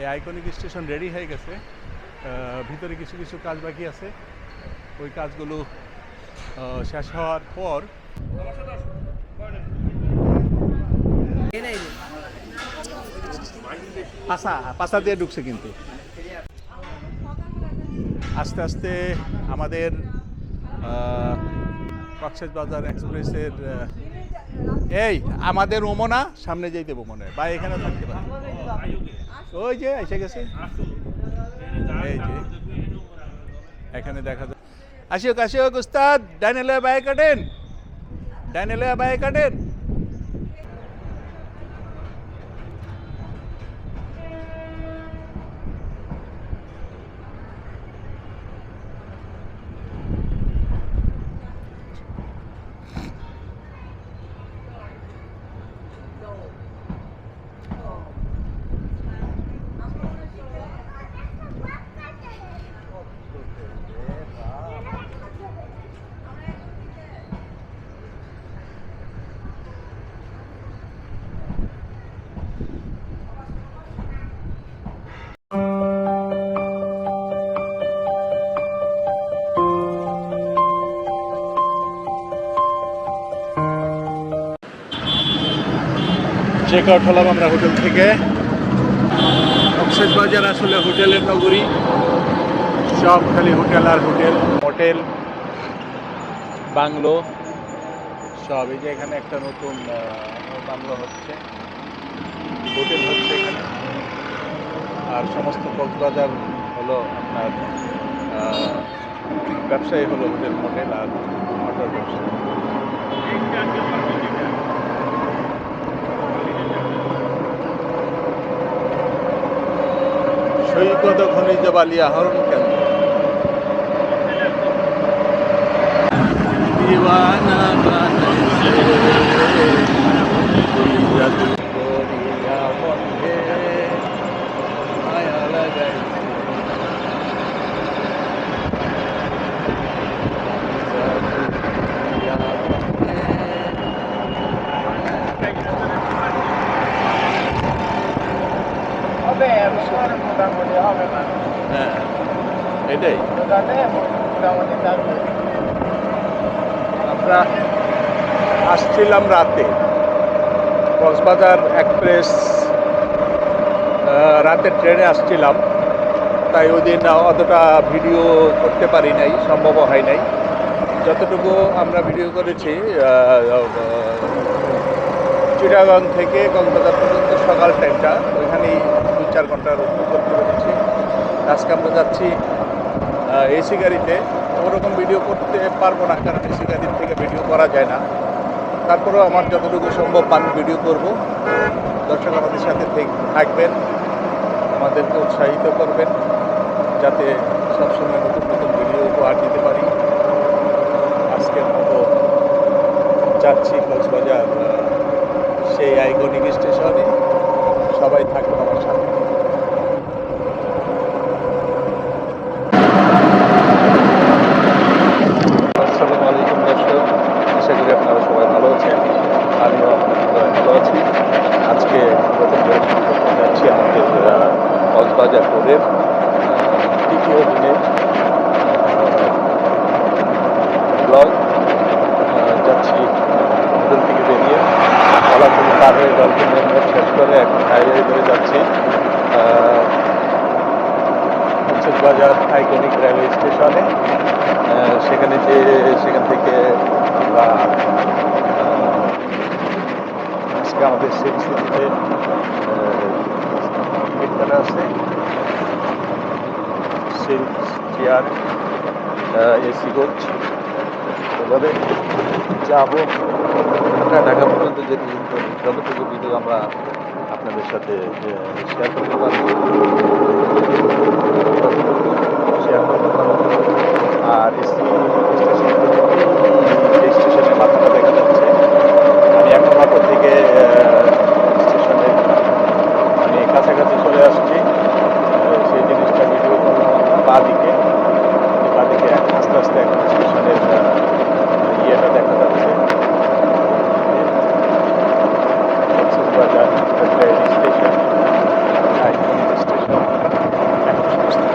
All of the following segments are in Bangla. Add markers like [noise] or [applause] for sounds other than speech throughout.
এই আইকনিক স্টেশন রেডি হয়ে গেছে। ভিতরে কিছু কিছু কাজ বাকি আছে। ওই কাজগুলো শেষ হওয়ার পর পাশা দিয়ে ঢুকছে কিন্তু। আস্তে আস্তে আমাদের কক্সেস বাজার এক্সপ্রেসের এই, আমাদের ওমনা সামনে যেতে দেবো মনে হয়। বা এখানে থাকতে পারে। ওই যে, এসে গেছে। এই যে, এখানে দেখা যায়। আসিও কাশিও উস্তাদ, ডাইনেলে বাই কাটেন। ডাইনেলে বাই কাটেন। চেক আউট হলাম আমরা হোটেল থেকে। বাজার আসলে হোটেলের নগরী। সব খালি হোটেল আর হোটেল। হোটেল বাংলো, সব এই যে এখানে একটা নতুন বাংলো হচ্ছে। হোটেল হচ্ছে এখানে। আর সমস্ত কক্সবাজার হলো আপনার ব্যবসায়ী হলো হোটেল, মোটেল আর মোটর ব্যবসা সৈকত খনিজ বালি আহরণ কেন্দ্র। দিওয়ানা বানাইছে ওই জাদু করিয়া বন্ধে মায়া লাগাইছে জাদু করিয়া বন্ধে হবে এবার হ্যাঁ এটাই আমরা আসছিলাম রাতে। কক্সবাজার এক্সপ্রেস রাতের ট্রেনে আসছিলাম। তাই ওই দিন অতটা ভিডিও করতে পারি নাই সম্ভব হয় নাই। যতটুকু আমরা ভিডিও করেছি আহ, থেকে কক্সবাজার পর্যন্ত সকাল টাইমটা ওইখানেই চার ঘণ্টার করতে পেরেছি। আজকে আমরা যাচ্ছি এসি গাড়িতে। ওরকম ভিডিও করতে পারব না, কারণ এসি গাড়ির থেকে ভিডিও করা যায় না। তারপরেও আমার যতটুকু সম্ভব আমি ভিডিও করব। দর্শক আমাদের সাথে থেক- থাকবেন, আমাদেরকে উৎসাহিত করবেন, যাতে সবসময় নতুন নতুন ভিডিও উপহার দিতে পারি। আজকের মতো যাচ্ছি কক্সবাজার সেই আইকনিক স্টেশনে সবাই থাকবেন আমার সাথে আসসালামু আলাইকুম দর্শক আশা করি আপনারা সবাই ভালো আছেন আমিও আলহামদুলিল্লাহ ভালো আছি আজকে নতুন করে শুরু করতে যাচ্ছি আমাদের আহ, কক্সবাজার রোডের আহ, তৃতীয় দিনের ব্লগ যাচ্ছি হোটেল থেকে বেরিয়ে কলাপুর পার হয়ে ডলফিন মোড় শেষ করে এখন হাইওয়ে ধরে যাচ্ছি আহ, বাজার আইকনিক রেলওয়ে স্টেশনে আহ, সেখানে যে সেখান থেকে আমরা আহ, আজকে আমাদের সিক্স সিটিতে এখানে আছে সিল্ক চেয়ার এসি কোচ। এভাবে যাব। ঢাকা পর্যন্ত যেতে যতটুকু ভিডিও আমরা আপনাদের সাথে শেয়ার করতে পারব শেয়ার করতে পারব। আর এসি স্টেশন স্টেশনের মাথাটা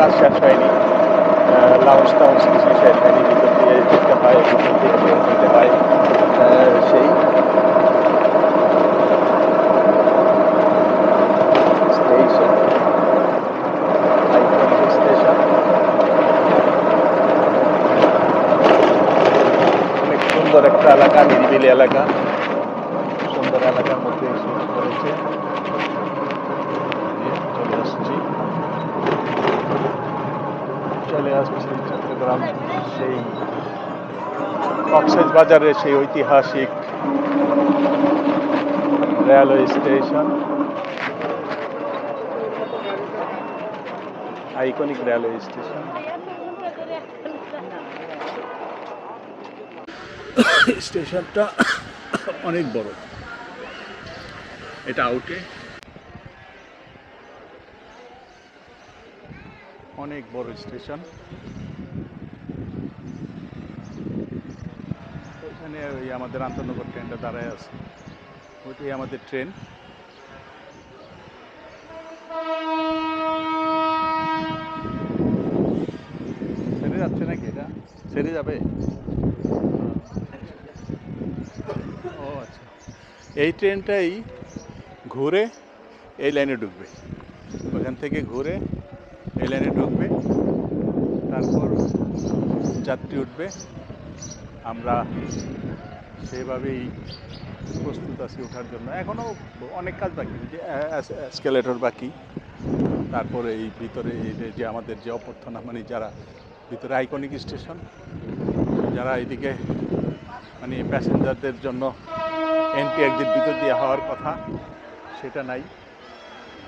কাজ শেষ হয়নি লাউন্স টাউন্স কিছু শেষ হয়নি, ভিতর দিয়ে যেতে হয়, ভিতর দিয়ে যেতে হয় সেই। একটা এলাকা, নিরিবিলি এলাকা। বাজারের সেই ঐতিহাসিক railway station. Iconic railway station. স্টেশনটা অনেক বড়। এটা আউটে অনেক বড় স্টেশন। ওইখানে ওই আমাদের আন্তনগর ট্রেনটা দাঁড়ায় আছে। ওইটাই আমাদের ট্রেন। ছেড়ে যাচ্ছে নাকি এটা? ছেড়ে যাবে? ও আচ্ছা। এই ট্রেনটাই ঘুরে এই লাইনে ঢুকবে। ওখান থেকে ঘুরে এই লাইনে ঢুকবে। তারপর যাত্রী উঠবে। আমরা সেভাবেই প্রস্তুত আছি ওঠার জন্য। এখনও অনেক কাজ বাকি, যে স্কেলেটর বাকি, তারপরে এই ভিতরে যে- আমাদের যে অভ্যর্থনা মানে যারা ভিতরে আইকনিক স্টেশন যারা এইদিকে মানে প্যাসেঞ্জারদের জন্য এন্ট্রি এক্সিট ভিতর দিয়ে হওয়ার কথা, সেটা নাই।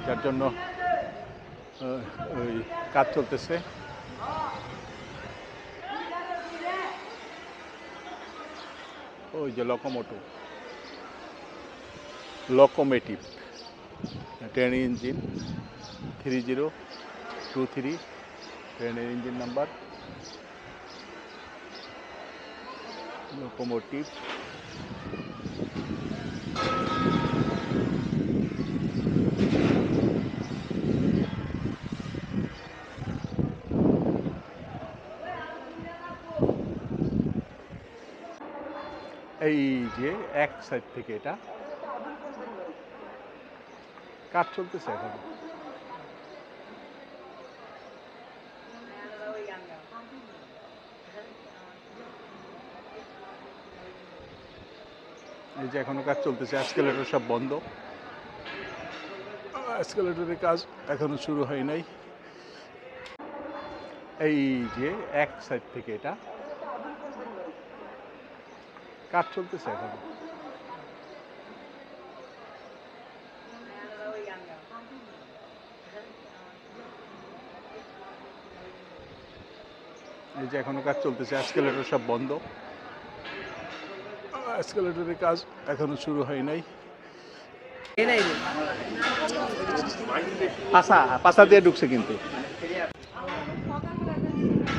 যার জন্য ওই কাজ চলতেছে। ওই যে লকোমোটো locomotive train engine three zero two three ট্রেনের ইঞ্জিন নাম্বার লোকোমোটিভ এই যে এক সাইড থেকে এটা। কাজ চলতেছে এখন। এই যে এখনও কাজ চলতেছে অ্যাসকেলেটর সব বন্ধ। অ্যাসকেলেটরের কাজ এখনও শুরু হয় নাই। এই যে এক সাইড থেকে এটা। কাজ চলতেছে এখন। এই যে এখনও কাজ চলতেছে অ্যাসকেলেটর সব বন্ধ। অ্যাসকেলেটরের কাজ এখনও শুরু হয় নাই। পাশা দিয়ে ঢুকছে কিন্তু।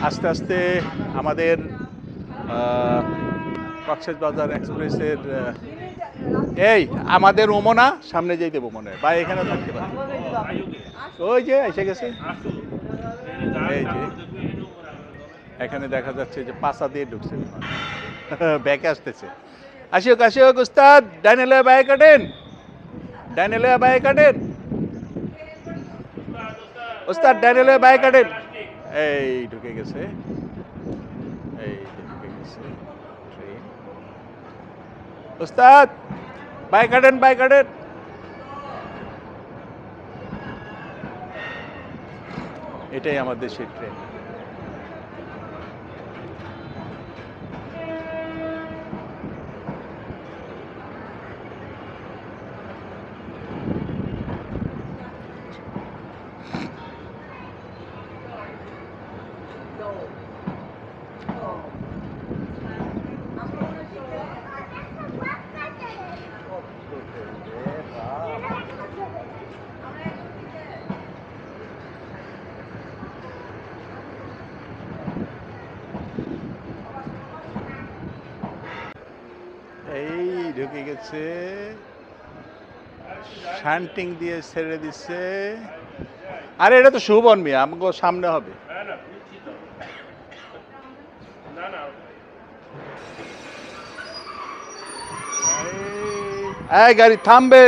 আস্তে আস্তে আমাদের কক্সেস বাজার এক্সপ্রেসের এই আমাদের ওমনা, সামনে যেই দেবো মনে বা এখানে থাকতে পারে। ওই যে, এসে গেছে। এই যে, এখানে দেখা যাচ্ছে যে পাশা দিয়ে ঢুকছে। [laughs] ব্যাকে আসতেছে। আসিওক আসিওক উস্তাদ ডাইনেলে বাই কাটেন। ডাইনেলে বাই কাটেন। উস্তাদ ডাইনেলে বাই কাটেন। এই, ঢুকে গেছে এই যে ঢুকে গেছে ট্রেন উস্তাদ বাই কাটেন বাই কাটেন এটাই আমাদের সেই ট্রেন এই ঢুকে গেছে। শান্টিং দিয়ে ছেড়ে দিচ্ছে আরে, এটা তো শুভন মিয়া, আমাকে সামনে হবে। গাড়ি থামবে।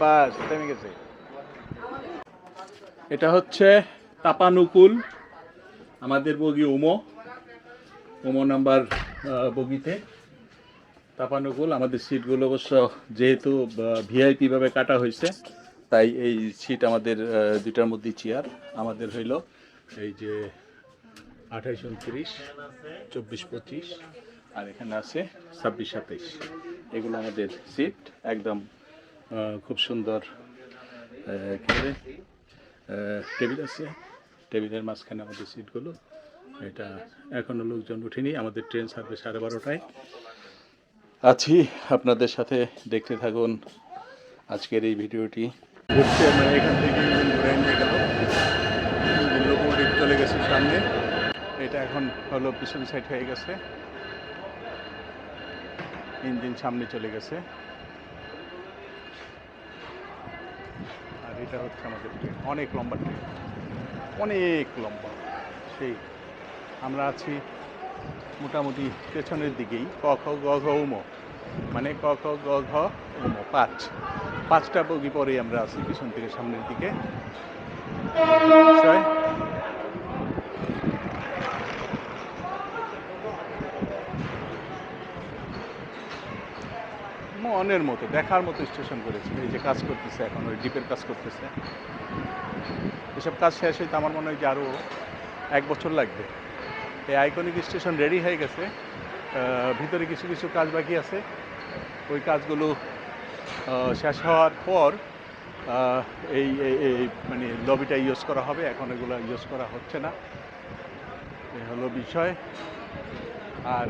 বাস, থেমে গেছে। এটা হচ্ছে তাপানুকুল, আমাদের বগি উমো। উমো নাম্বার বগিতে। তাপানুকুল আমাদের সিটগুলো অবশ্য যেহেতু ভিআইপি ভাবে কাটা হয়েছে, তাই এই সিট আমাদের দুইটার মধ্যে চেয়ার আমাদের হইল। এই যে আঠাইশ উনত্রিশ, চব্বিশ পঁচিশ, আর এখানে আছে ছাব্বিশ সাতাইশ। এগুলো আমাদের সিট একদম খুব সুন্দর টেবিল আছে। টেবিলের মাঝখানে আমাদের সিটগুলো এটা এখনও লোকজন উঠেনি, আমাদের ট্রেন ছাড়বে সাড়ে বারোটায়। আছি। আপনাদের সাথে দেখতে থাকুন আজকের এই ভিডিওটি। ঘুরছে মানে এখান থেকে লোকোমোটিভ চলে গেছে সামনে। এটা এখন হলো পিছন সাইড হয়ে গেছে। ইঞ্জিন সামনে চলে গেছে। আর এটা হচ্ছে আমাদের ট্রেন অনেক লম্বা ট্রেন অনেক লম্বা। সেই, আমরা আছি মোটামুটি পেছনের দিকেই। ক, খ, গ, ঘ উম মানে ক, খ, গ, ঘ উম পাঁচ। পাঁচটা বগি পরেই আমরা আছি পিছন থেকে সামনের দিকে। মনের মতো, দেখার মতো স্টেশন করেছে। এই যে কাজ করতেছে এখন, ওই ডিপের কাজ করতেছে। এসব কাজ শেষ হইতে আমার মনে হয় যে আরও এক বছর লাগবে। এই আইকনিক স্টেশন রেডি হয়ে গেছে। ভিতরে কিছু কিছু কাজ বাকি আছে। ওই কাজগুলো শেষ হওয়ার পর এই, এই- মানে লবিটা ইউজ করা হবে। এখন এগুলো ইউজ করা হচ্ছে না। এ হলো বিষয়। আর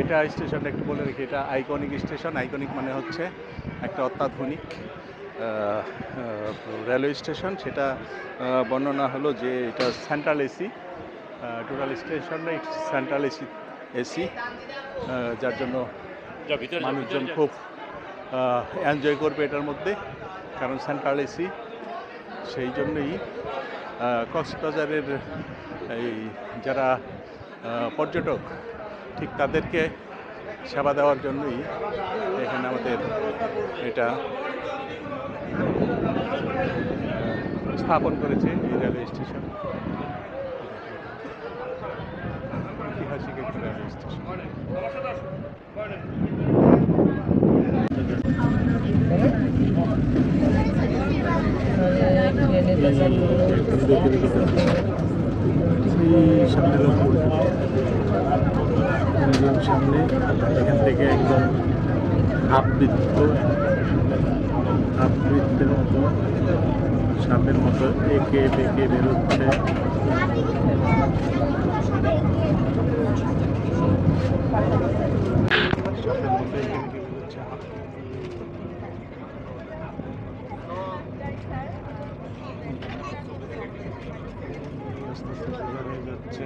এটা স্টেশনটা একটু বলে রাখি, এটা আইকনিক স্টেশন আইকনিক মানে হচ্ছে একটা অত্যাধুনিক রেলওয়ে স্টেশন সেটা বর্ণনা হলো যে এটা সেন্ট্রাল এসি টোটাল স্টেশনটা সেন্ট্রাল এসি এসি যার জন্য মানুষজন খুব এনজয় করবে এটার মধ্যে। কারণ সেন্ট্রাল এসি সেই জন্যই কক্সবাজারের এই যারা পর্যটক ঠিক তাদেরকে সেবা দেওয়ার জন্যই এখানে আমাদের এটা স্থাপন করেছে এই রেলওয়ে স্টেশন। একটা রেলওয়ে স্টেশন সামনে রংপুর সামনে এখান থেকে একদম হাফ বৃত্ত হাফ মতো সাপের মতো এঁকে বেঁকে বেরোচ্ছে সাপের মতো এঁকে বেঁকে বেরোচ্ছে হাফ আস্তে আস্তে সোজা হয়ে যাচ্ছে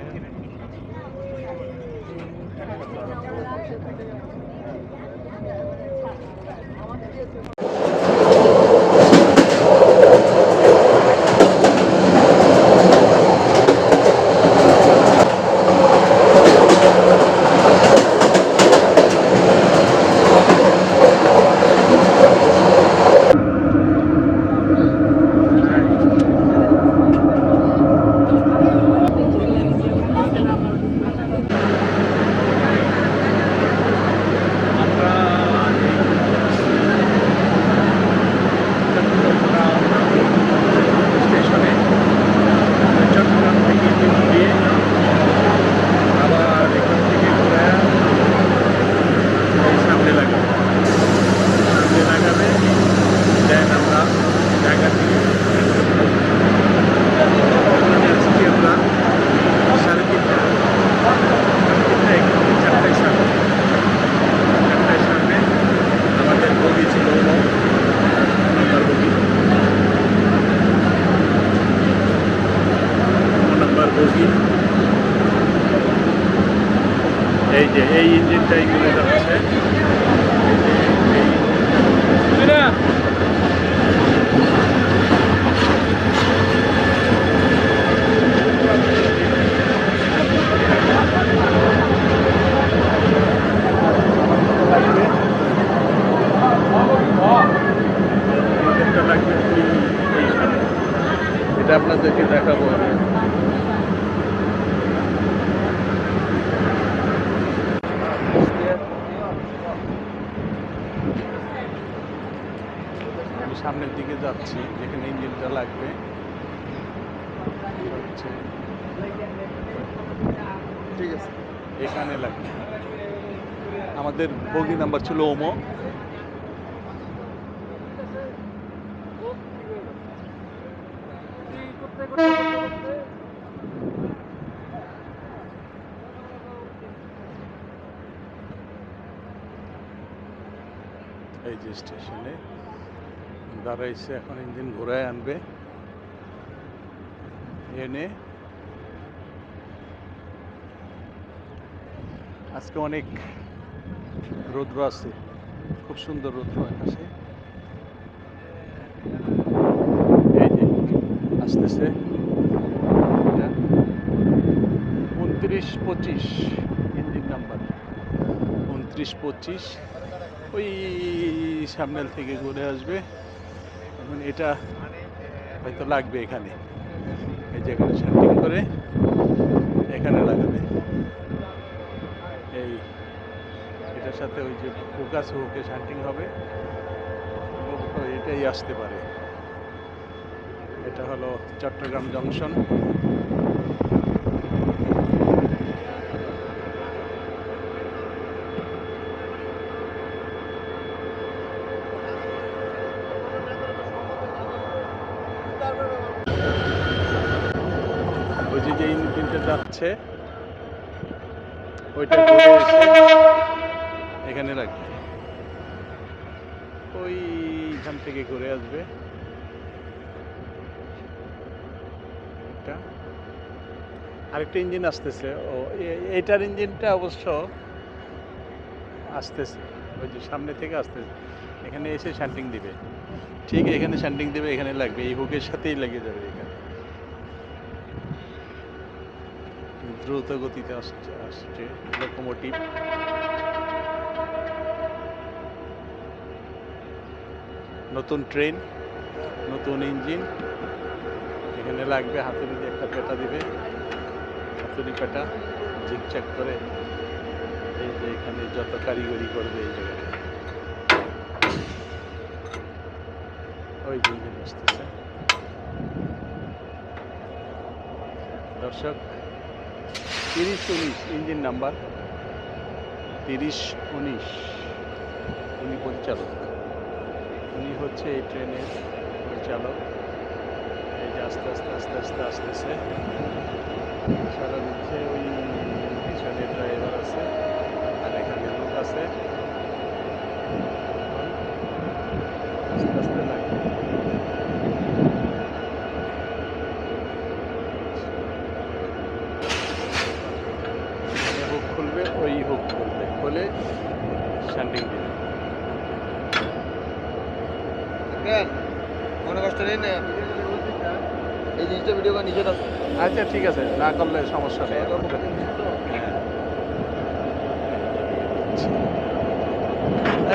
লাগবে। ঠিক আছে এখানে লাগবে। আমাদের বগি নাম্বার ছিল ওমো। এই যে স্টেশনে দাঁড়াইছে, এখন ইঞ্জিন ঘোরায় আনবে। এনে আজকে অনেক রৌদ্র আছে, খুব সুন্দর রৌদ্র আকাশে। এই আসতেছে। উনত্রিশ পঁচিশ, ইঞ্জিন নাম্বার। উনত্রিশ পঁচিশ, ওই সামনের থেকে ঘুরে আসবে। এটা হয়তো লাগবে এখানে। এই যে এখানে শান্টিং করে এখানে লাগাবে। এই এটার সাথে ওই যে ফোকাস হুকে শান্টিং হবে। এটাই আসতে পারে। এটা হলো চট্টগ্রাম জংশন ওই যে যে এসে এখানে রাখবে ওইখান থেকে ঘুরে আসবে। আরেকটা ইঞ্জিন আসতেছে। ও এইটার ইঞ্জিনটা অবশ্য আসতেছে। ওই যে সামনে থেকে আসতেছে। এখানে এসে শান্টিং দিবে। ঠিক এখানে শান্টিং দিবে, এখানে লাগবে। এই হুকের সাথেই লেগে যাবে এখানে। দ্রুত গতিতে আসছে আসছে লোকোমোটিভ নতুন ট্রেন নতুন ইঞ্জিন এখানে লাগবে হাতুড়ি দিয়ে একটা পেটা দিবে, হাতুড়ি পেটা ঝিকচাক করে। এই যে এখানে যত কারিগরি করবে এই জায়গাটা। ওই ইঞ্জিন আসতেছে। দর্শক তিরিশ উনিশ ইঞ্জিন নাম্বার তিরিশ উনিশ। উনি পরিচালক। উনি হচ্ছে এই ট্রেনের পরিচালক। এই যে আস্তে আস্তে আস্তে আস্তে, আসতেছে। সারা দিচ্ছে ওই পিছনে ড্রাইভার আছে আর এখানে লোক আছে। আস্তে আস্তে লাগবে এখানে হুক খুলবে ওই হুক খুলবে খুলে শান্ডিং দিবে কেন মনে কষ্ট নেই না? এই জিনিসটা ভিডিও করে আছে আচ্ছা ঠিক আছে। না করলে সমস্যা নেই।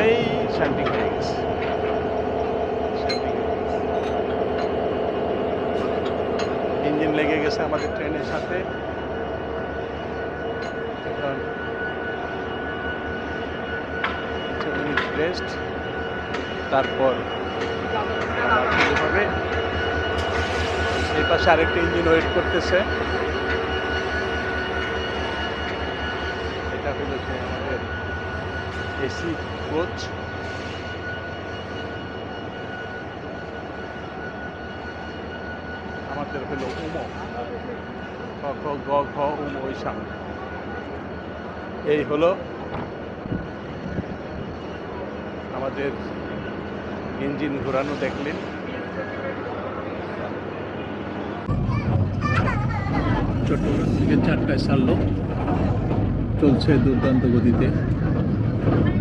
এই শান্তিং হয়ে গেছে। শান্তিং হয়ে গেছে। ইঞ্জিন লেগে গেছে আমাদের ট্রেনের সাথে। এখন রেস্ট তারপর হবে এই পাশে আরেকটা ইঞ্জিন ওয়েট করতেছে। এটা হলো আমাদের এসি কোচ। আমাদের হলো উমো। খ গ ঘ, উমো, ওই সামনে। এই হলো আমাদের ইঞ্জিন ঘোরানো দেখলেন। চট্টগ্রাম থেকে চারটায় ছাড়লো চলছে দুর্দান্ত গতিতে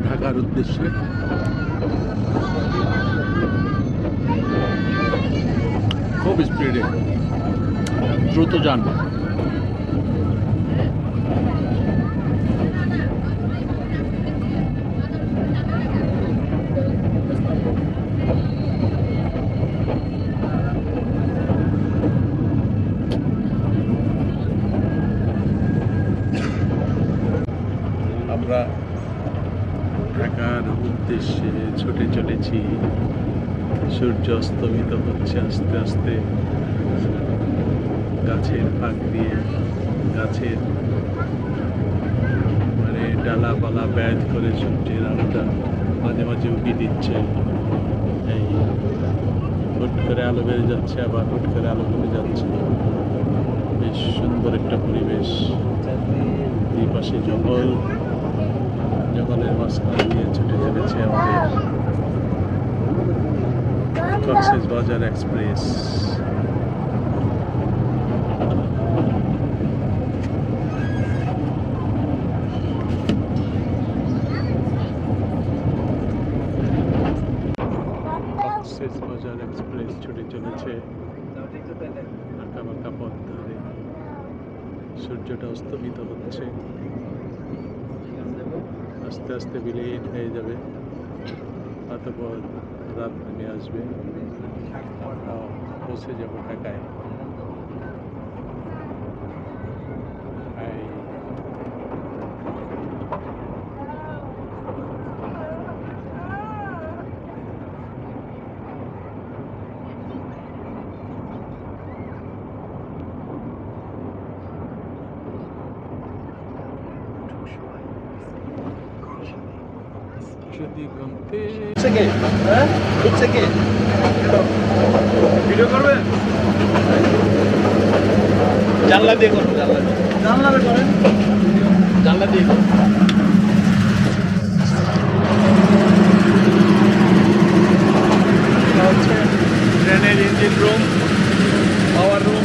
ঢাকার উদ্দেশ্যে। খুব স্পিডে দ্রুত যান আমরা ঢাকার উদ্দেশ্যে ছুটে চলেছি সূর্য অস্তমিত হচ্ছে আস্তে আস্তে। গাছের ফাঁক দিয়ে গাছের মানে ডালাপালা ব্যাধ করে সূর্যের আলোটা মাঝে মাঝে উকি দিচ্ছে। এই হুট করে আলো বেড়ে যাচ্ছে, আবার হুট করে আলো কমে যাচ্ছে। বেশ সুন্দর একটা পরিবেশ। দুই পাশে জঙ্গল। জঙ্গলের মাঝখান দিয়ে ছুটে চলেছে আমাদের কক্সেস বাজার এক্সপ্রেস কক্সেস বাজার এক্সপ্রেস ছুটে চলেছে আঁকা বাঁকা পথ ধরে সূর্যটা অস্তমিত হচ্ছে আস্তে আস্তে বিলীন হয়ে যাবে অতপর রাত নেমে আসবে পৌঁছে যাব ঢাকায়। ভিডিও করবেন? জানলা দিয়ে করব জানলা দিয়ে। জানলাতে করেন। জানলা দিয়ে হচ্ছে ট্রেনের ইঞ্জিন রুম পাওয়ার রুম